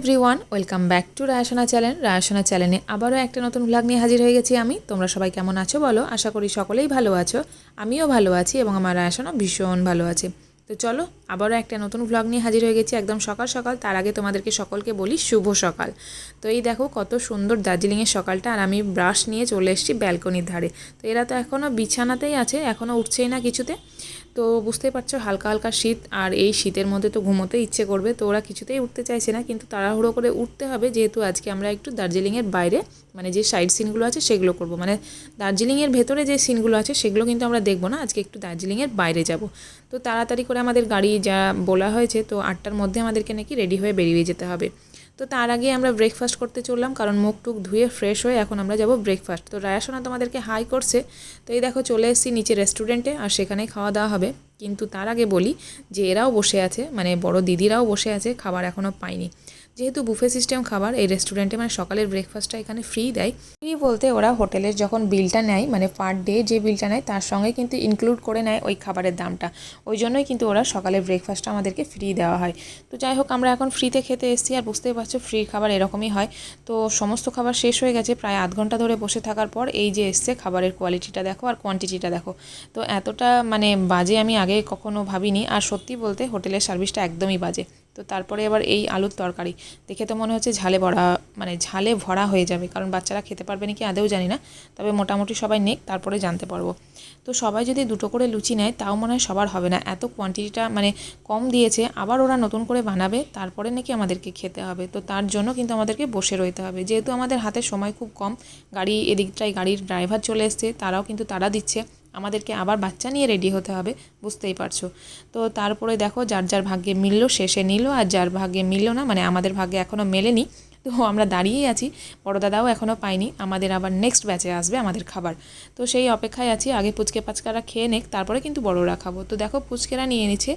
Everyone, welcome back to Raisona channel. রায়সোনা চ্যানেলে আবারও একটা নতুন ভ্লগ নিয়ে হাজির হয়ে গেছি আমি। তোমরা সবাই কেমন আছো বলো? আশা করি সকলেই ভালো আছো। আমিও ভালো আছি এবং আমার রায়সোনা ভীষণ ভালো আছে। তো চলো, আবারও একটা নতুন ভ্লগ নিয়ে হাজির হয়ে গেছি একদম সকাল সকাল। তার আগে তোমাদেরকে সকলকে বলি, শুভ সকাল। তো এই দেখো, কত সুন্দর দার্জিলিংয়ের সকালটা আর আমি ব্রাশ নিয়ে চলে এসেছি ব্যালকনির ধারে। তো এরা তো এখনও বিছানাতেই আছে এখনও উঠছেই না কিছুতে। তো বুঝতেই পারছ, হালকা হালকা শীত আর এই শীতের মধ্যে তো ঘুমোতে ইচ্ছে করবে, তো ওরা কিছুতেই উঠতে চাইছে না, কিন্তু তাড়াহুড়ো করে উঠতে হবে, যেহেতু আজকে আমরা একটু দার্জিলিংয়ের বাইরে মানে যে সাইড সিনগুলো আছে সেগুলো করব। মানে দার্জিলিংয়ের ভেতরে যে সিনগুলো আছে সেগুলো কিন্তু আমরা দেখব না, আজকে একটু দার্জিলিংয়ের বাইরে যাব। তো তাড়াতাড়ি করে আমাদের গাড়ি যা বলা হয়েছে, তো আটটার মধ্যে আমাদেরকে নাকি রেডি হয়ে বেরিয়ে যেতে হবে। তো তার আগে আমরা ব্রেকফাস্ট করতে চললাম, কারণ মুখ টুক ধুয়ে ফ্রেশ হয়ে এখন আমরা যাব ব্রেকফাস্ট তো রায়াসোনা তোমাদেরকে হাই করছে। তো এই দেখো চলে এসেছি নিচে রেস্টুরেন্টে আর সেখানে খাওয়া দাওয়া হবে। কিন্তু তার আগে বলি যে এরাও বসে আছে মানে বড় দিদিরাও বসে আছে, খাবার এখনও পায়নি। যেহেতু বুফে সিস্টেম খাবার, এই রেস্টুরেন্টে মানে সকালের ব্রেকফাস্টটা এখানে ফ্রি দেয়। ফ্রি বলতে ওরা হোটেলের যখন বিলটা নেয় মানে পার ডে যে বিলটা নেয়, তার সঙ্গে কিন্তু ইনক্লুড করে নেয় ওই খাবারের দামটা। ওই জন্যই কিন্তু ওরা সকালের ব্রেকফাস্টটা আমাদেরকে ফ্রি দেওয়া হয়। তো যাই হোক, আমরা এখন ফ্রিতে খেতে এসেছি আর বুঝতেই পারছ ফ্রি খাবার এরকমই হয়। তো সমস্ত খাবার শেষ হয়ে গেছে, প্রায় আধ ঘণ্টা ধরে বসে থাকার পর এই যে এসছে খাবারের কোয়ালিটিটা দেখো আর কোয়ান্টিটিটা দেখো। তো এতটা মানে বাজে আমি আগে কখনো ভাবিনি। আর সত্যি বলতে হোটেলের সার্ভিসটা একদমই বাজে। তো তারপরে এবার এই আলুর তরকারি। দেখে তো মনে হচ্ছে ঝালে ভরা মানে ঝালে ভরা হয়ে যাবে, কারণ বাচ্চারা খেতে পারবে নাকি আদেও জানি না। তবে মোটামুটি সবাই নেক, তারপরে জানতে পারব। তো সবাই যদি দুটো করে লুচি নেয়, তাও মনে হয় সবার হবে না। এত কোয়ান্টিটিটা মানে কম দিয়েছে, আবার ওরা নতুন করে বানাবে, তারপরে নাকি আমাদেরকে খেতে হবে। তো তার জন্য কিন্তু আমাদেরকে বসে রইতে হবে। যেহেতু আমাদের হাতে সময় খুব কম, গাড়ি এদিকটায় গাড়ির ড্রাইভার চলে এসছে, তারাও কিন্তু তারা দিচ্ছে। আমাদেরকে আবার বাচ্চা নিয়ে রেডি হতে হবে, বুঝতেই পারছ। তো তারপরে দেখো যার যার ভাগ্যে মিললো শেষে নিল, আর যার ভাগ্যে মিললো না মানে আমাদের ভাগ্যে এখনও মেলেনি, তো আমরা দাঁড়িয়েই আছি, বড় দাদাও এখনও পাইনি আমাদের আবার নেক্সট ব্যাচে আসবে আমাদের খাবার। তো সেই অপেক্ষায় আছি, আগে পুচকে পাচকারা খেয়ে নেক, তারপরে কিন্তু বড়রা খাব। তো দেখো পুচকেরা নিয়ে নিচ্ছে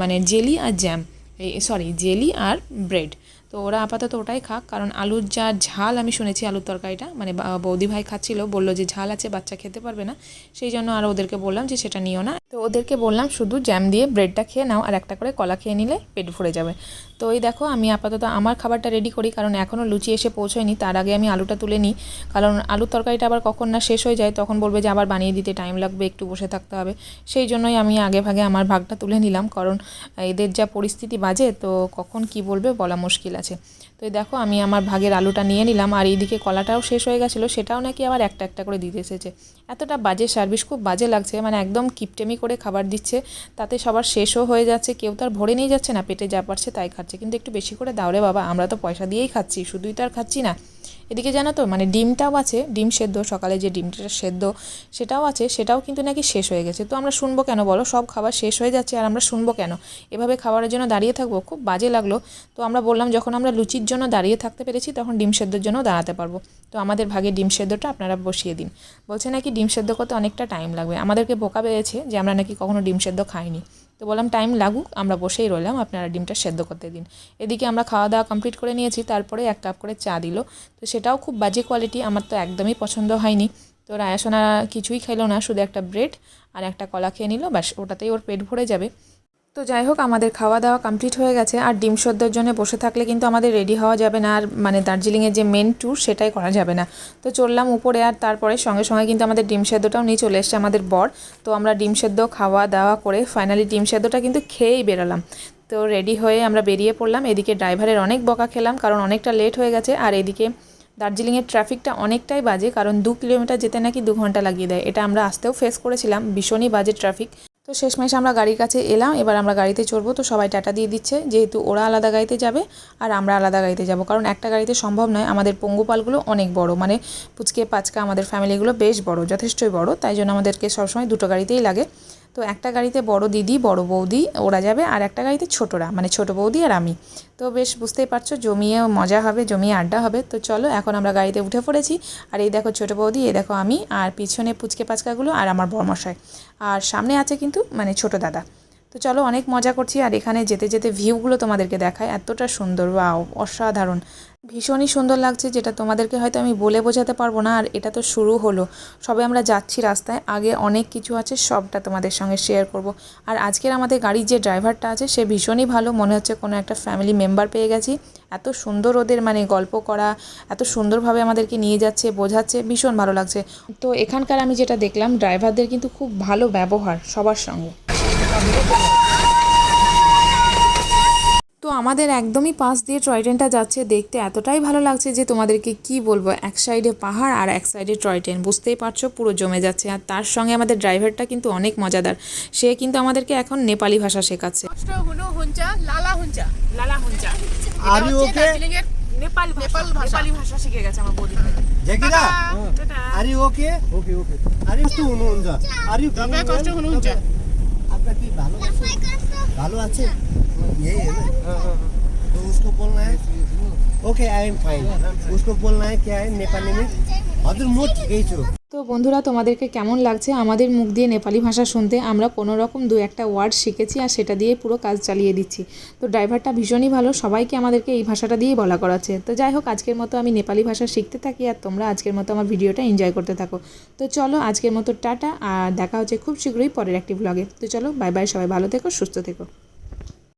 মানে জেলি আর জ্যাম এই সরি জেলি আর ব্রেড তো ওরা আপাতত ওটাই খাক। কারণ আলুর যা ঝাল, আমি শুনেছি আলুর তরকারিটা মানে বৌদি ভাই খাচ্ছিল, বলল যে ঝাল আছে, বাচ্চা খেতে পারবে না। সেই জন্য আর ওদেরকে বললাম যে সেটা নিও না। তো ওদেরকে বললাম, শুধু জ্যাম দিয়ে ব্রেডটা খেয়ে নাও আর একটা করে কলা খেয়ে নিলে পেট ভরে যাবে। তো ওই দেখো, আমি আপাতত আমার খাবারটা রেডি করি, কারণ এখনও লুচি এসে পৌঁছয়নি। তার আগে আমি আলুটা তুলে নিই, কারণ আলুর তরকারিটা আবার কখন না শেষ হয়ে যায়, তখন বলবে যে আবার বানিয়ে দিতে টাইম লাগবে, একটু বসে থাকতে হবে। সেই জন্যই আমি আগে ভাগে আমার ভাগটা তুলে নিলাম, কারণ এদের যা পরিস্থিতি বাজে, তো কখন কি বলবে বলা মুশকিল আছে। তো দেখো, আমি আমার ভাগের আলুটা নিয়ে নিলাম, আর এইদিকে কলাটাও শেষ হয়ে গেছিল, সেটাও নাকি আবার একটা একটা করে দিতে এসেছে। এতটা বাজে সার্ভিস খুব বাজে লাগছে মানে একদম কিপটেমি করে খাবার দিচ্ছে, তাতে সবার শেষও হয়ে যাচ্ছে, কেউ তার ভরে নিয়ে যাচ্ছে না, পেটে যা পারছে তাই খাচ্ছে। কিন্তু একটু বেশি করে দাও রে বাবা, আমরা তো পয়সা দিয়েই খাচ্ছি, শুধুই তো আর খাচ্ছি না। এদিকে জানো তো মানে ডিমটাও আছে, ডিম সেদ্ধ, সকালে যে ডিমটা সেদ্ধ সেটাও আছে, সেটাও কিন্তু নাকি শেষ হয়ে গেছে। তো আমরা শুনব কেন বলো? সব খাবার শেষ হয়ে যাচ্ছে আর আমরা শুনব কেন? এভাবে খাবারের জন্য দাঁড়িয়ে থাকব? খুব বাজে লাগল। তো আমরা বললাম, যখন আমরা লুচির জন্য দাঁড়িয়ে থাকতে পেরেছি, তখন ডিম সেদ্ধর জন্য দাঁড়াতে পারব। তো আমাদের ভাগে ডিম সেদ্ধটা আপনারা বসিয়ে দিন। বলছে নাকি ডিম সেদ্ধ করতে অনেকটা টাইম লাগবে। আমাদেরকে বোকা পেয়েছে যে আমরা নাকি কখনো ডিম সেদ্ধ খাইনি। তো বললাম টাইম লাগুক, আমরা বসেই রইলাম, আপনারা ডিমটা সেদ্ধ করতে দিন। এদিকে আমরা খাওয়া দাওয়া কমপ্লিট করে নিয়েছি, তারপরে এক কাপ করে চা দিল। তো সেটাও খুব বাজে কোয়ালিটি আমার তো একদমই পছন্দ হয়নি। তো রায়াসোনা কিছুই খেলো না, শুধু একটা ব্রেড আর একটা কলা খেয়ে নিল, ব্যাস, ওটাতেই ওর পেট ভরে যাবে। তো যাই হোক, আমাদের খাওয়া দাওয়া কমপ্লিট হয়ে গেছে। আর ডিম সদ্যের জন্য বসে থাকলে কিন্তু আমাদের রেডি হওয়া যাবে না। আর মানে দার্জিলিংয়ের যে মেন ট্যুর সেটাই করা যাবে না। তো চললাম উপরে আর তারপরে সঙ্গে সঙ্গে কিন্তু আমাদের ডিম সেদ্ধটাও নিয়ে চলে এসছে আমাদের বর। তো আমরা ডিম সেদ্ধ খাওয়া দাওয়া করে ফাইনালি ডিম সেদ্ধটা কিন্তু খেয়েই বেরোলাম। তো রেডি হয়ে আমরা বেরিয়ে পড়লাম। এদিকে ড্রাইভারের অনেক বকা খেলাম, কারণ অনেকটা লেট হয়ে গেছে। আর এদিকে দার্জিলিংয়ের ট্রাফিকটা অনেকটাই বাজে, কারণ দু কিলোমিটার যেতে নাকি দু ঘণ্টা লাগিয়ে দেয়। এটা আমরা আসতেও ফেস করেছিলাম। ভীষণই বাজে ট্রাফিক তো শেষমেশ আমরা গাড়ির কাছে এলাম, এবার আমরা গাড়িতে চড়বো। তো সবাই টাটা দিয়ে দিচ্ছে, যেহেতু ওরা আলাদা গাড়িতে যাবে আর আমরা আলাদা গাড়িতে যাব। কারণ একটা গাড়িতে সম্ভব নয়, আমাদের পঙ্গুপালগুলো অনেক বড়। মানে পুচকে পাচকা আমাদের ফ্যামিলিগুলো বেশ বড়, যথেষ্টই বড়। তাই জন্য আমাদেরকে সবসময় দুটো গাড়িতেই লাগে। তো একটা গাড়িতে বড় দিদি, বড় বৌদি, ওরা যাবে আর একটা গাড়িতে ছোটরা মানে ছোট বৌদি আর আমি। তো বেশ বুঝতেই পারছ জমিয়ে মজা হবে, জমিয়ে আড্ডা হবে। তো চলো, এখন আমরা গাড়িতে উঠে পড়েছি। আর এই দেখো ছোট বৌদি, এই দেখো আমি, আর পিছনে পুচকে পাচকাগুলো আর আমার বরমশাই। আর সামনে আছে কিন্তু মানে ছোট দাদা। তো চলো অনেক মজা করছি আর এখানে যেতে যেতে ভিউগুলো তোমাদেরকে দেখায়। এতটা সুন্দর, ওয়াও, অসাধারণ। ভীষণই সুন্দর লাগছে, যেটা তোমাদেরকে হয়তো আমি বলে বোঝাতে পারব না, আর এটা তো শুরু হলো। সবে আমরা যাচ্ছি রাস্তায়, আগে অনেক কিছু আছে, সবটা তোমাদের সঙ্গে শেয়ার করব। আর আজকের আমাদের গাড়ির যে ড্রাইভারটা আছে, সে ভীষণই ভালো, মনে হচ্ছে কোনো একটা ফ্যামিলি মেম্বার পেয়ে গেছি। এত সুন্দর ওদের মানে গল্প করা, এত সুন্দরভাবে আমাদেরকে নিয়ে যাচ্ছে, বোঝাচ্ছে, ভীষণ ভালো লাগছে। তো এখানকার আমি যেটা দেখলাম ড্রাইভারদের কিন্তু খুব ভালো ব্যবহার সবার সঙ্গে। তো আমাদের একদমই পাশ দিয়ে টয় ট্রেনটা যাচ্ছে দেখতে এতটাই ভালো লাগছে যে তোমাদেরকে কি বলব এক সাইডে পাহাড় আর এক সাইডে টয় ট্রেন। বুঝতেই পারছ পুরো জমে যাচ্ছে আর তার সঙ্গে আমাদের ড্রাইভারটা কিন্তু অনেক মজাদার। সে কিন্তু আমাদেরকে এখন নেপালি ভাষা শেখাচ্ছে। নেপাল ভাষা। শিখে গেছে আমার বৌদি। ওকে ওকে ওকে आपका की भालो भालो अच्छे यही है ना तो उसको बोलना है ओके आई एम फाइन उसको बोलना है क्या है नेपाली में हजुर म ठिकै छु তো বন্ধুরা, তোমাদেরকে কেমন লাগছে? আমাদের মুখ দিয়ে নেপালি ভাষা শুনতে আমরা কোনো রকম দু একটা ওয়ার্ড শিখেছি আর সেটা দিয়ে পুরো কাজ চালিয়ে দিচ্ছি। তো ড্রাইভারটা ভীষণই ভালো, সবাইকে আমাদেরকে এই ভাষাটা দিয়েই বলা করাচ্ছে। তো যাই হোক, আজকের মতো আমি নেপালি ভাষা শিখতে থাকি আর তোমরা আজকের মতো আমার ভিডিওটা এনজয় করতে থাকো। তো চলো, আজকের মতো টাটা, আর দেখা হচ্ছে খুব শীঘ্রই পরের একটি ব্লগে তো চলো বাই বাই সবাই ভালো থেকো, সুস্থ থেকো।